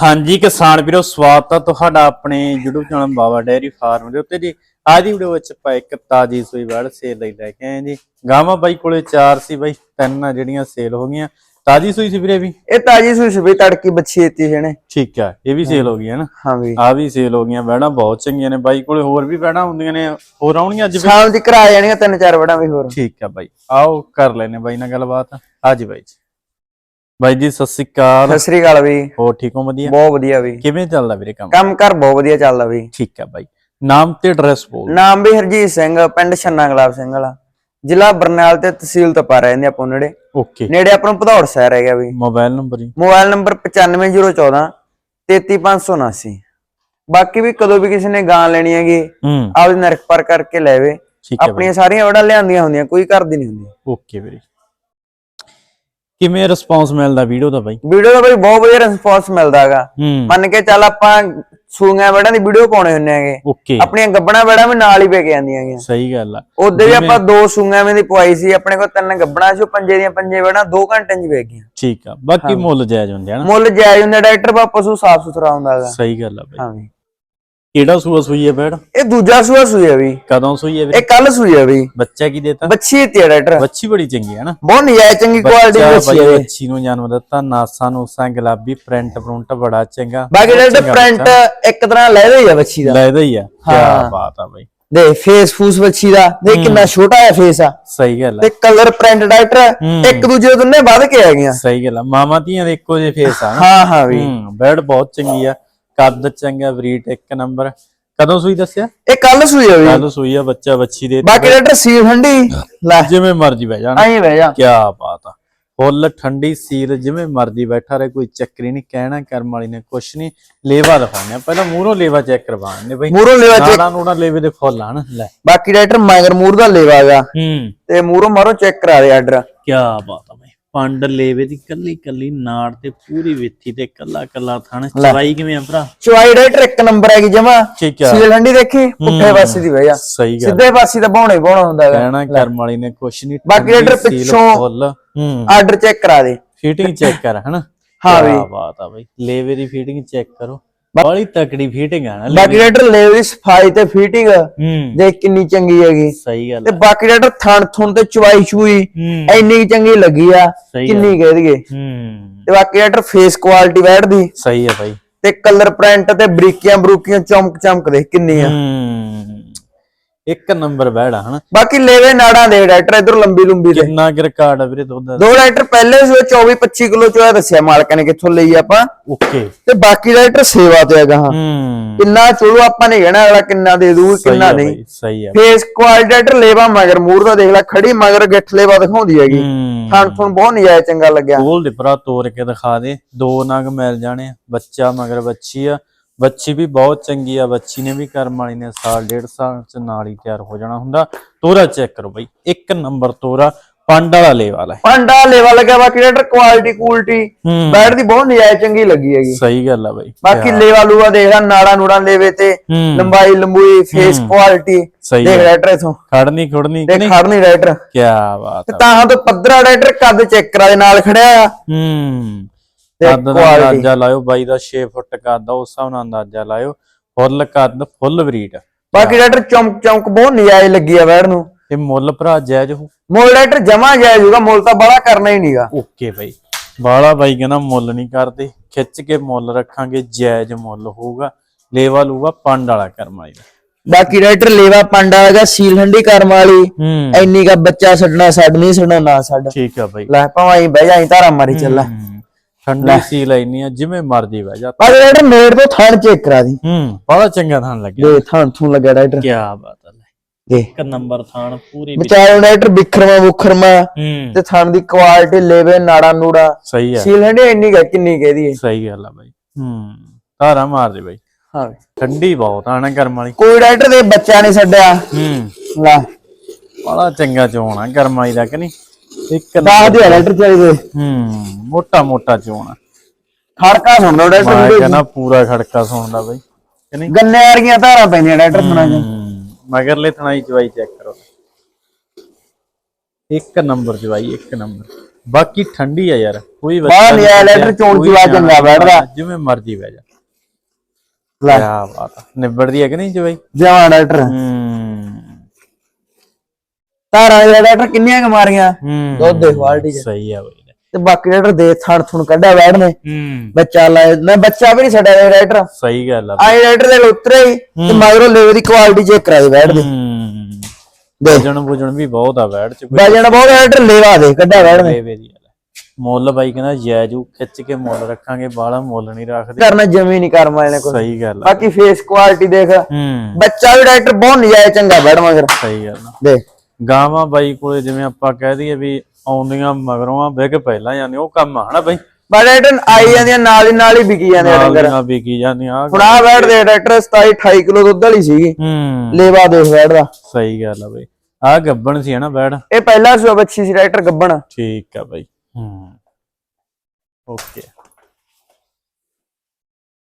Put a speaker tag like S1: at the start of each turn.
S1: ਹਾਂਜੀ ਕਿਸਾਨ ਵੀਰੋ ਸਵਾਗਤ ਹੈ ਤੁਹਾਡਾ ਆਪਣੇ YouTube channel Baba dairy farm ਦੇ ਉੱਤੇ ਜੀ। ਅੱਜ ਦੀ ਵੀਡੀਓ ਵਿੱਚ ਆਪਾਂ ਇੱਕ ਤਾਜੀ ਸੂਈ ਵੜ ਸੇਲ ਲਈ ਲੈ ਕੇ ਆਏ ਜੀ। ਗਾਵਾਂ ਬਾਈ ਕੋਲੇ ਚਾਰ ਸੀ ਬਾਈ ਤਿੰਨ ਆ ਜਿਹੜੀਆਂ ਸੇਲ ਹੋ ਗਈਆਂ। ਤਾਜੀ ਸੂਈ ਸੀ ਵੀਰੇ ਵੀ?
S2: ਇਹ ਤਾਜੀ ਸੂਈ ਸਵੇ ਤੜਕੀ ਬੱਚੀ ਦਿੱਤੀ ਜਣੇ
S1: ਠੀਕ ਆ ਇਹ ਵੀ ਸੇਲ ਹੋ ਗਈ ਹੈ ਨਾ?
S2: ਹਾਂ ਵੀ
S1: ਆ ਵੀ ਸੇਲ ਹੋ ਗਈਆਂ ਬੈਣਾ ਬਹੁਤ ਚੰਗੀਆਂ ਨੇ ਬਾਈ ਕੋਲੇ ਹੋਰ ਵੀ ਬੈਣਾ ਹੁੰਦੀਆਂ ਨੇ ਹੋਰ ਆਉਣੀਆਂ ਅੱਜ ਵੀ?
S2: ਸ਼ਾਮ ਦੀ ਕਰਾ ਜਾਣੀਆਂ ਤਿੰਨ ਚਾਰ ਵੜਾਂ ਵੀ ਹੋਰ।
S1: ਠੀਕ ਆ ਬਾਈ ਆਓ ਕਰ ਲੈਨੇ ਬਾਈ ਨਾਲ ਗੱਲਬਾਤ। ਹਾਂਜੀ ਬਾਈ ਜੀ। ਬਾਈ ਜੀ ਸਤਿ ਸ੍ਰੀ ਅਕਾਲ।
S2: ਸਤਿ ਸ੍ਰੀ ਅਕਾਲ ਵੀ।
S1: ਹੋਰ ਠੀਕ ਹੋ ਵਧੀਆ?
S2: ਬਹੁਤ ਵਧੀਆ ਵੀ।
S1: ਕਿਵੇਂ ਚੱਲਦਾ ਵੀਰੇ ਕੰਮ?
S2: ਕੰਮ ਕਰ ਬਹੁਤ ਵਧੀਆ ਚੱਲਦਾ ਵੀ।
S1: ਠੀਕ ਆ ਬਾਈ। ਨਾਮ ਤੇ ਐਡਰੈਸ ਬੋਲ
S2: ਨਾਮ ਵੀ ਹਰਜੀਤ ਸਿੰਘ ਪਿੰਡ ਛੰਨਾ ਗੁਲਾਬ ਸਿੰਘ ਵਾਲਾ। ਜ਼ਿਲ੍ਹਾ ਬਰਨਾਲ ਤੇ ਤਹਿਸੀਲ ਤਪਾ ਰਹਿੰਦੇ ਆਪਾਂ ਨੇੜੇ।
S1: ਓਕੇ।
S2: ਨੇੜੇ ਆਪਾਂ ਨੂੰ ਭਦੌੜ ਸ਼ਹਿਰ ਹੈਗਾ ਵੀ।
S1: ਮੋਬਾਈਲ ਨੰਬਰ ਜੀ?
S2: ਮੋਬਾਈਲ ਨੰਬਰ 95014 33579 ਬਾਕੀ ਵੀ ਕਦੋਂ ਵੀ ਕਿਸੇ ਨੇ ਗਾਂ ਲੈਣੀ ਹੈਗੀ ਆਪਦੀ ਨਰਕ ਪਰ ਕਰਕੇ ਲੈਵੇ ਆਪਣੀਆਂ ਸਾਰੀਆਂ ਵੜਾਂ ਲਿਆਂਦੀਆਂ ਹੁੰਦੀਆਂ ਕੋਈ ਕਰਦੀ ਨਹੀਂ ਹੁੰਦੀ।
S1: ਓਕੇ ਵੀਰੇ। ਕਿਵੇਂ ਰਿਸਪੌਂਸ ਮਿਲਦਾ ਵੀਡੀਓ ਦਾ ਬਾਈ?
S2: ਵੀਡੀਓ ਦਾ ਬਈ ਬਹੁਤ ਵਧੀਆ ਰਿਸਪੌਂਸ ਮਿਲਦਾ ਹੈਗਾ। ਮੰਨ ਕੇ ਚੱਲ ਆਪਾਂ ਸੂਈਆਂ ਵੜਾਂ ਦੀ ਵੀਡੀਓ ਪਾਉਣੇ ਹੁੰਨੇ ਹੈਗੇ। ਆਪਣੀਆਂ ਗੱਬਣਾ ਵੜਾਂ ਵੀ ਨਾਲ ਹੀ ਪੈ ਕੇ ਆਂਦੀਆਂ ਹੈਗੀਆਂ।
S1: ਸਹੀ ਗੱਲ ਆ।
S2: ਉਹਦੇ ਵੀ ਆਪਾਂ ਦੋ ਸੂਈਆਂ ਵਿੱਚ ਦੀ ਪਵਾਈ ਸੀ ਆਪਣੇ ਕੋਲ ਤਿੰਨ ਗੱਬਣਾ ਸੀ ਉਹ ਪੰਜੇ ਦੀਆਂ ਪੰਜੇ ਵੜਾਂ 2 ਘੰਟਿਆਂ 'ਚ ਵੇਚ ਗਈਆਂ।
S1: ਠੀਕ ਆ ਬਾਕੀ ਮੁੱਲ ਜਾਇਜ਼ ਹੁੰਦੇ ਆ ਨਾ।
S2: ਮੁੱਲ ਜਾਇਜ਼ ਹੁੰਦਾ ਡਾਕਟਰ ਬਾ ਪਸ਼ੂ ਸਾਫ਼ ਸੁਥਰਾ ਹੁੰਦਾ ਹੈਗਾ।
S1: ਸਹੀ ਗੱਲ ਆ ਬਾਈ।
S2: ਹਾਂ
S1: ਕਿਹੜਾ ਸੂਆ ਸੂਈ ਹੈ ਬੈੜ
S2: ਇਹ ਦੂਜਾ ਸੂਆ ਸੂਈ ਹੈ ਵੀ।
S1: ਕਦੋਂ ਸੂਈ ਹੈ ਵੀਰੇ?
S2: ਇਹ ਕੱਲ ਸੂਈ ਹੈ ਵੀ।
S1: ਬੱਚਾ ਕੀ ਦੇਤਾ?
S2: ਬੱਚੀ ਤੇ ਡਾਕਟਰ।
S1: ਬੱਚੀ ਬੜੀ ਚੰਗੀ ਹੈ ਨਾ?
S2: ਬਹੁਤ ਨਜਾਇਜ਼ ਚੰਗੀ ਕੁਆਲਿਟੀ ਦੀ
S1: ਬੱਚਾ ਬਾਈ
S2: ਹੈ ਇਹ।
S1: ਬੱਚੀ ਨੂੰ ਜਨਮ ਦਿੱਤਾ ਨਾਸਾਂ ਨੂਸਾਂ ਗੁਲਾਬੀ ਪ੍ਰਿੰਟ ਪ੍ਰਿੰਟ ਬੜਾ ਚੰਗਾ।
S2: ਬਾਕੀ ਡਾਕਟਰ ਪ੍ਰਿੰਟ ਇੱਕ ਤਰ੍ਹਾਂ ਲੈ ਰਹੀ ਹੈ ਬੱਚੀ ਦਾ।
S1: ਲੈਦਾ ਹੀ ਆ? ਕੀ
S2: ਹਾਂ।
S1: ਬਾਤ ਆ ਬਾਈ।
S2: ਦੇ ਫੇਸ ਫੂਸ ਬੱਚੀ ਦਾ। ਦੇ ਕਿੰਨਾ ਛੋਟਾ ਹੈ ਫੇਸ ਆ।
S1: ਸਹੀ ਗੱਲ ਆ।
S2: ਤੇ ਕਲਰ ਪ੍ਰਿੰਟ ਡਾਕਟਰ। ਇੱਕ ਦੂਜੇ ਤੋਂ ਨੇ ਵੱਧ ਕੇ ਆ ਗਈਆਂ।
S1: ਸਹੀ ਗੱਲ ਆ। ਮਾਮਾ ਧੀਆਂ ਦੇ ਇੱਕੋ ਜਿਹੇ ਫੇਸ ਆ ਨਾ।
S2: ਹਾਂ ਹਾਂ ਵੀ।
S1: ਹੂੰ ਬੈਡ ਬਹੁਤ ਚੰਗੀ ਆ। ਕੱਦ ਚੰਗਾ ਬਰੀਡ ਇੱਕ ਨੰਬਰ। ਕਦੋਂ ਸੂਈ ਦੱਸਿਆ?
S2: ਇਹ ਕੱਲ ਸੂਈ ਹੈ ਵੀ।
S1: ਕੱਲ ਸੂਈ ਆ ਬੱਚਾ ਬੱਚੀ ਦੇ
S2: ਬਾਕੀ ਡਾਕਟਰ ਸੀਲ ਠੰਡੀ ਲੈ।
S1: ਜਿਵੇਂ ਮਰਜ਼ੀ ਬਹਿ ਜਾਣਾ।
S2: ਆਈ ਬਹਿ ਜਾ।
S1: ਕੀ ਬਾਤ ਆ। ਫੁੱਲ ਠੰਡੀ ਸੀਲ ਜਿਵੇਂ ਮਰਜ਼ੀ ਬੈਠਾ ਰਹੇ ਕੋਈ ਚੱਕਰੀ ਨਹੀਂ ਕਹਿਣਾ ਕਰਮ ਵਾਲੀ ਨੇ ਕੁਛ ਨਹੀਂ। ਲੇਵਾ ਦਿਖਾਉਂਦੇ ਆ। ਪਹਿਲਾਂ ਮੂਹਰੋਂ ਲੇਵਾ ਚੈੱਕ ਕਰਵਾਉਂਦੇ ਬਈ।
S2: ਮੂਰੋਂ ਲੈਵਾ ਚੈੱਕ
S1: ਨਾੜਾ ਨੂੜਾ ਲੇਵੇ ਦੇ ਫੁੱਲ ਹਨ ਲੈ।
S2: ਬਾਕੀ ਡਾਕਟਰ ਮਗਰ ਮੂਰ ਦਾ ਲੈਵਾ ਹੈਗਾ
S1: ਹੂੰ।
S2: ਤੇ ਮੂਰੋਂ ਮਾਰੋ ਚੈੱਕ ਕਰਾ ਦੇ ਆਰਡਰ
S1: ਕੀ ਬਾਤ ਆ। ਬਈ ਪੰਡ ਲੇਵੇ ਦੀ ਕੱਲੀ ਕੱਲੀ ਨਾੜ ਤੇ ਪੂਰੀ ਵਿੱਥੀ ਤੇ ਕੱਲਾ ਕੱਲਾ ਥਣ। ਚਵਾਈ ਕਿਵੇਂ ਆ ਭਰਾ?
S2: ਚੁਆਈ ਡਾਕਟਰ ਇੱਕ ਨੰਬਰ ਹੈਗੀ ਜਮਾ।
S1: ਠੀਕ ਆ।
S2: ਸੀਲ ਠੰਡੀ ਦੇਖੀ? ਪੁੱਠੇ ਪਾਸੇ ਦੀ ਬਹਿ ਜਾ
S1: ਸਹੀ ਗੱਲ।
S2: ਸਿੱਧੇ ਪਾਸੇ ਤਾਂ ਬਾਉਣਾ ਹੀ ਬਾਉਣਾ ਹੁੰਦਾ ਹੈਗਾ
S1: ਕਹਿਣਾ ਕਰਮ ਵਾਲੀ ਨੇ ਕੁਛ ਨਹੀਂ
S2: ਬਾਕੀ ਇੱਧਰ ਪਿੱਛੋਂ-
S1: ਫੁੱਲ। ਹੂੰ।
S2: ਆਰਡਰ ਚੈੱਕ ਕਰਾ ਦੇ।
S1: ਫੀਟਿੰਗ ਚੈੱਕ ਕਰ ਹਨਾ?
S2: ਹਾਂ ਵੀ।
S1: ਬਾਤ ਆ ਬਈ। ਲੇਵੇ ਦੀ ਫੀਟਿੰਗ ਚੈੱਕ ਕਰੋ। ਬੜੀ ਤਕੜੀ ਫੀਟਿੰਗ ਆ ਨਾ
S2: ਬਾਕੀ ਡਾਕਟਰ ਲੈਵ ਦੀ ਸਫ਼ਾਈ ਤੇ ਫਿਟਿੰਗ
S1: ਹੂੰ।
S2: ਦੇਖ ਕਿੰਨੀ ਚੰਗੀ ਹੈਗੀ।
S1: ਸਹੀ ਗੱਲ
S2: ਤੇ
S1: ਆ।
S2: ਬਾਕੀ ਡਾਕਟਰ ਥਣ ਥੁਣ ਤੇ ਚੁਆਈ ਚੁਈ ਇੰਨੀ ਚੰਗੀ ਲੱਗੀ ਆ ਕਿੰਨੀ ਕਹਿ ਦਈਏ।
S1: ਹੂੰ।
S2: ਤੇ ਬਾਕੀ ਡਾਕਟਰ ਫੇਸ ਕੁਆਲਿਟੀ ਬੈਠਦੀ।
S1: ਸਹੀ ਹੈ ਬਾਈ।
S2: ਤੇ ਕਲਰ ਪ੍ਰਿੰਟ ਤੇ ਬਰੀਕੀਆਂ ਬਰੂਕੀਆਂ ਚਮਕ ਚਮਕ ਦੇ ਕਿੰਨੀ ਆ।
S1: ਹੂੰ। ਇੱਕ ਨੰਬਰ ਬੈੜਾ ਹਨਾ?
S2: ਬਾਕੀ ਲੈਵੇ ਨਾੜਾਂ ਦੇ ਡਾਕਟਰ ਇਧਰ ਲੰਬੀ ਲੰਬੀ ਦੇ।
S1: ਕਿੰਨਾ ਕਿ ਰਿਕਾਰਡ ਆ ਵੀਰੇ ਦੁੱਧ ਦਾ?
S2: ਦੋ ਡਾਕਟਰ ਪਹਿਲੇ ਸੋ 24 25 ਕਿਲੋ ਚੋਇਆ ਦੱਸਿਆ ਮਾਲਕਾਂ ਨੇ ਕਿੱਥੋਂ ਲਈ ਆਪਾਂ।
S1: ਓਕੇ।
S2: ਤੇ ਬਾਕੀ ਡਾਕਟਰ ਸੇਵਾ ਤੇ ਹੈਗਾ ਹਾਂ।
S1: ਹੂੰ।
S2: ਕਿੰਨਾ ਚਲੋ ਆਪਾਂ ਨੇ ਕਹਿਣਾ ਅਗਲਾ ਕਿੰਨਾ ਦੇ ਦੂ ਕਿੰਨਾ ਨਹੀਂ।
S1: ਸਹੀ ਆ।
S2: ਫੇਸ ਕੁਆਲਿਟੀ ਲੇਵਾ ਮਗਰ ਮੂਰ ਦਾ ਦੇਖ ਲੈ ਖੜੀ ਮਗਰ ਗਿੱਠ ਲੇਵਾ ਦਿਖਾਉਂਦੀ ਹੈਗੀ।
S1: ਹੂੰ।
S2: ਥਣ ਥਣ ਬਹੁਤ ਨਜਾਇਜ਼ ਚੰਗਾ ਲੱਗਿਆ।
S1: ਕੋਲ ਦੇ ਭਰਾ ਤੋੜ ਕੇ ਦਿਖਾ ਦੇ। ਦੋ ਨਗ ਮਿਲ ਜਾਣੇ। ਬੱਚਾ ਮਗਰ ਬੱਚੀ ਆ। ਬੱਚੀ ਵੀ ਬਹੁਤ ਚੰਗੀ ਆ ਬੱਚੀ ਨੇ ਵੀ ਕਰਮ ਵਾਲੀ ਨੇ ਸਾਲ ਡੇਢ ਸਾਲ ਚ ਨਾਲ ਹੀ ਤਿਆਰ ਹੋ ਜਾਣਾ ਹੁੰਦਾ। ਤੋਰਾ ਚੈੱਕ ਕਰੋ ਬਾਈ ਇੱਕ ਨੰਬਰ ਤੋਰਾ ਪੰਡ ਵਾਲਾ ਲੇ। ਵਾਲਾ ਹੈ।
S2: ਪੰਡਾ ਲੇਵਾ ਲੱਗਿਆ ਬਾਕੀ ਡਾਕਟਰ ਕੁਆਲਿਟੀ ਕੁਆਲਿਟੀ
S1: ਹੂੰ।
S2: ਦੀ ਬਹੁਤ ਨਜਾਇਜ਼ ਚੰਗੀ ਲੱਗੀ ਹੈਗੀ।
S1: ਸਹੀ ਗੱਲ ਆ ਬਾਈ
S2: ਬਾਕੀ ਲੇਵਾ ਲੂਆ ਦੇਖਦਾ ਨਾੜਾ ਨੂੜਾ ਲੇਵੇ ਤੇ
S1: ਹੂੰ।
S2: ਲੰਬਾਈ ਲੰਬੂਈ ਫੇਸ ਕੁਆਲਿਟੀ
S1: ਸਹੀ
S2: ਦੇਖ। ਡਾਕਟਰ ਇਥੋਂ।
S1: ਖੜਨੀ ਖੁੜਨੀ
S2: ਦੇਖ ਖੜਨੀ ਡਾਕਟਰ
S1: ਕੀ ਬਾਤ ਆ
S2: ਤਾਂ ਤੋਂ ਪੱਧਰਾ ਡਾਕਟਰ ਕੱਦ ਚੈੱਕ ਕਰਾ ਦੇ ਨਾਲ ਖੜਿਆ ਆ।
S1: ਹੂੰ। ਕੱਦ ਦਾ
S2: quality।
S1: ਅੰਦਾਜ਼ਾ ਲਾਇਓ ਬਾਈ ਦਾ 6 ਫੁੱਟ ਕੱਦ ਆ ਉਸ ਹਿਸਾਬ ਨਾਲ ਅੰਦਾਜ਼ਾ ਲਾਇਓ। ਫੁੱਲ ਕੱਦ ਫੁੱਲ ਬਰੀਡ
S2: ਬਾਕੀ ਡਾਕਟਰ ਚਮਕ ਚਮਕ ਬਹੁਤ ਨਜਾਇਜ਼ ਲੱਗੀ ਆ ਬੈਠ ਨੂੰ।
S1: ਤੇ ਮੁੱਲ ਭਰਾ ਜਾਇਜ਼ ਹੋ
S2: ਮੁੱਲ ਡਾਕਟਰ ਜਮਾ ਜਾਇਜ਼ ਹੋਊਗਾ ਮੁੱਲ ਤਾਂ ਬੜਾ ਕਰਨਾ ਹੀ ਨਹੀਂਗਾ
S1: ਓਕੇ ਬਾਈ। ਬਾਲਾ ਬਾਈ ਕਹਿੰਦਾ ਮੁੱਲ ਨਹੀਂ ਕਰਦੇ। ਖਿੱਚ ਕੇ ਮੁੱਲ ਰੱਖਾਂਗੇ ਜਾਇਜ਼ ਮੁੱਲ ਹੋਊਗਾ। ਲੇਵਾ ਲੂਗਾ ਪੰਡ ਵਾਲਾ ਕਰਮ ਵਾਲੀ ਦਾ
S2: ਬਾਕੀ ਡਾਕਟਰ ਲੇਵਾ ਪੰਡਾ ਹੈਗਾ ਸੀਲ ਠੰਡੀ ਕਰਮ ਵਾਲੀ। ਐਨੀ ਕਾ ਬੱਚਾ ਛੱਡਣਾ ਛੱਡ ਨਹੀਂ ਛੱਡਣਾ ਨਾ ਛੱਡ।
S1: ਠੀਕ ਆ ਬਾਈ।
S2: ਲੈ ਭਾਵੇਂ ਬਹਿ ਜਾਈ ਧਾਰਾ ਮਾਰੀ ਚੱਲਾ।
S1: ਹੂੰ। ਠੰਡੀ ਸੀ ਲੈਣੀ ਆ ਜਿਵੇਂ ਮਰਜ਼ੀ ਬਹਿ ਜਾ।
S2: ਬਾਕੀ ਡਾਕਟਰ ਮੇੜ ਤੋਂ ਥਣ ਚੈੱਕ ਕਰਾ ਦੀ।
S1: ਹੂੰ ਬੜਾ ਚੰਗਾ ਥਾਨ ਲੱਗਿਆ।
S2: ਦੇ ਥਣ ਥੂ ਲੱਗਾ ਡਾਕਟਰ।
S1: ਕੀ ਬਾਤ
S2: ਦੇ
S1: ਇੱਕ ਨੰਬਰ ਥਾਨ ਪੂਰੀ
S2: ਵਿਚਾਰੇ ਡਾਕਟਰ ਬੁਖਰਮਾ
S1: ਹੂੰ।
S2: ਤੇ ਥਣ ਦੀ ਕੁਆਲਿਟੀ ਲੇਵੇ ਨਾੜਾ ਨੂੜਾ।
S1: ਸਹੀ ਆ।
S2: ਸੀਲ ਠੰਡੀ ਇੰਨੀ ਕਾ ਕਿੰਨੀ ਕਹਿ ਦਈਏ
S1: ਸਹੀ ਗੱਲ ਆ ਬਾਈ। ਹੂੰ ਧਾਰਾ ਮਾਰ ਦੇ ਬਾਈ।
S2: ਹਾਂ।
S1: ਠੰਡੀ ਬਹੁਤ ਆ ਨਾ ਕਰਮ ਵਾਲੀ।
S2: ਕੋਈ ਡਾਕਟਰ ਦੇ ਬੱਚਾ ਨਹੀਂ ਛੱਡਿਆ।
S1: ਹੂੰ।
S2: ਲੈ।
S1: ਬੜਾ ਚੰਗਾ ਚੋਣਾ ਕਰਮ ਵਾਲੀ ਦਾ ਕਿ ਨਹੀਂ? ਇੱਕ
S2: ਦੱਸ ਦੇ ਡਾਕਟਰ ਚਾਹੀਦੇ।
S1: ਹੂੰ ਮੋਟਾ ਮੋਟਾ ਚੋਣਾ।
S2: ਖੜਕਾ ਸੁਣਦਾ ਡਾਕਟਰ
S1: ਮੈਂ
S2: ਵੀਡੀਓ
S1: ਕਹਿੰਦਾ ਪੂਰਾ ਖੜਕਾ ਸੁਣਦਾ ਬਾਈ ਕਿ ਨਹੀਂ?
S2: ਗੰਨੇ ਵਰਗੀਆਂ ਧਾਰਾਂ ਪੈਂਦੀਆਂ ਡਾਕਟਰ ਸੁਣਾ ਜੀ
S1: ਹੂੰ, ਮਗਰਲੇ ਥਣਾਈ ਚਵਾਈ ਚੈੱਕ ਕਰੋ। ਇੱਕ ਨੰਬਰ ਚਵਾਈ ਇੱਕ ਨੰਬਰ। ਬਾਕੀ ਠੰਡੀ ਆ ਯਾਰ ਕੋਈ
S2: ਬਾਹਰ
S1: ਨੀ
S2: ਨੀ ਆਇਆ, ਲੈਟਰ ਚੋਣ
S1: ਕੋਈ
S2: ਚਵਾ
S1: ਨਿਆਣਾ
S2: ਬੈਠਦਾ।
S1: ਜਿਵੇਂ ਮਰਜ਼ੀ ਬਹਿ ਜਾ।
S2: ਲੈ।
S1: ਕਿਆ ਬਾਤ ਆ। ਨਿਬੜਦੀ ਹੈ ਕਿ ਨਹੀਂ ਜੀ ਬਾਈ
S2: ਜਵਾਨ ਡਾਕਟਰ
S1: ਹੂੰ।
S2: ਤਾਰਾਂ ਦੇ ਡਾਕਟਰ ਕਿੰਨੀਆਂ ਕੁ ਮਾਰੀਆਂ?
S1: ਹੂੰ।
S2: ਦੁੱਧ ਦੇ ਕੁਆਲਿਟੀ ਚ।
S1: ਸਹੀ ਆ ਬਾਈ
S2: ਤੇ ਬਾਕੀ ਡਾਕਟਰ ਦੇ ਥਣ ਥੁਣ ਕੱਢਿਆ ਬੈਠ ਨੇ।
S1: ਹੂੰ।
S2: ਬੱਚਾ ਲਾਇਆ ਮੈਂ ਬੱਚਾ ਵੀ ਨਹੀਂ ਛੱਡਿਆ ਡਾਕਟਰ
S1: ਸਹੀ ਗੱਲ ਆ
S2: ਆਈ ਡਾਕਟਰ ਦੇ ਉਤਰੇ ਹੀ ਤੇ ਮਗਰੋਂ ਲੇਵੇ ਦੀ ਕੁਆਲਿਟੀ ਚੈੱਕ ਕਰਾ ਦੇ ਬੈਠ ਦੇ
S1: ਹੂੰ।
S2: ਦੇ
S1: ਵਜਣ ਵੁਜਣ ਵੀ ਬਹੁਤ ਆ ਬੈਠ ਚ ਕੋਈ।
S2: ਵਜਣ ਬਹੁਤ ਡਾਕਟਰ ਲੇਵਾ ਦੇ ਕੱਢਿਆ ਬੈਠ ਨੇ।
S1: ਲੇਵੇ ਦੀ ਗੱਲ ਹੈ। ਮੁੱਲ ਬਾਈ ਕਹਿੰਦਾ ਜੈਜੂ ਖਿੱਚ ਕੇ ਮੁੱਲ ਰੱਖਾਂਗੇ ਬਾਲਾ ਮੁੱਲ ਨਹੀਂ ਰੱਖਦੇ।
S2: ਕਰਨਾ ਜਮੀ ਨਹੀਂ ਕਰਮ ਵਾਲੇ ਨੇ ਕੋਈ
S1: ਸਹੀ ਗੱਲ ਆ
S2: ਬਾਕੀ ਫੇਸ ਕੁਆਲਿਟੀ ਦੇਖ।
S1: ਹੂੰ।
S2: ਬੱਚਾ ਵੀ ਡਾਕਟਰ ਬਹੁਤ ਨਜਾਇਜ਼ ਚੰਗਾ ਬੈਠ ਮਗਰ।
S1: ਸਹੀ ਗੱਲ ਆ। ਗਾਵਾਂ ਬਾਈ ਕੋਲੇ ਜਿਵੇਂ ਆਪਾਂ ਕਹਿ ਦਈਏ ਵੀ ਆਉਂਦੀਆਂ ਮਗਰੋਂ ਆ ਵਿਕ ਪਹਿਲਾਂ ਜਾਂਦੇ ਉਹ ਕੰਮ ਆ ਹਨਾ ਬਾਈ?
S2: ਬਟ ਡਾਕਟਰ ਆਈ ਜਾਂਦੀਆਂ ਨਾਲ ਹੀ ਨਾਲ ਹੀ ਵਿਕੀ ਜਾਂਦੇ
S1: ਨਾਲ
S2: ਡੰਗਰ।
S1: ਦੀਆਂ ਵਿਕੀ ਜਾਂਦੀਆਂ ਆਹ
S2: ਹੁਣ ਆ ਬੈਠ ਦੇ ਡਾਕਟਰ 27 28 ਕਿਲੋ ਦੁੱਧ ਵਾਲੀ ਸੀਗੀ।
S1: ਹੂੰ।
S2: ਲੇਵਾ ਦੇਖ ਬੈਠ ਦਾ।
S1: ਸਹੀ ਗੱਲ ਆ ਬਾਈ। ਆ ਗੱਬਣ ਸੀ ਹਨਾ ਬੈੜ
S2: ਇਹ ਪਹਿਲਾ ਸੂਆ ਬੱਚੀ ਸੀ ਡਾਕਟਰ ਗੱਬਣ।
S1: ਠੀਕ ਆ ਬਾਈ ਹੂੰ। ਓਕੇ।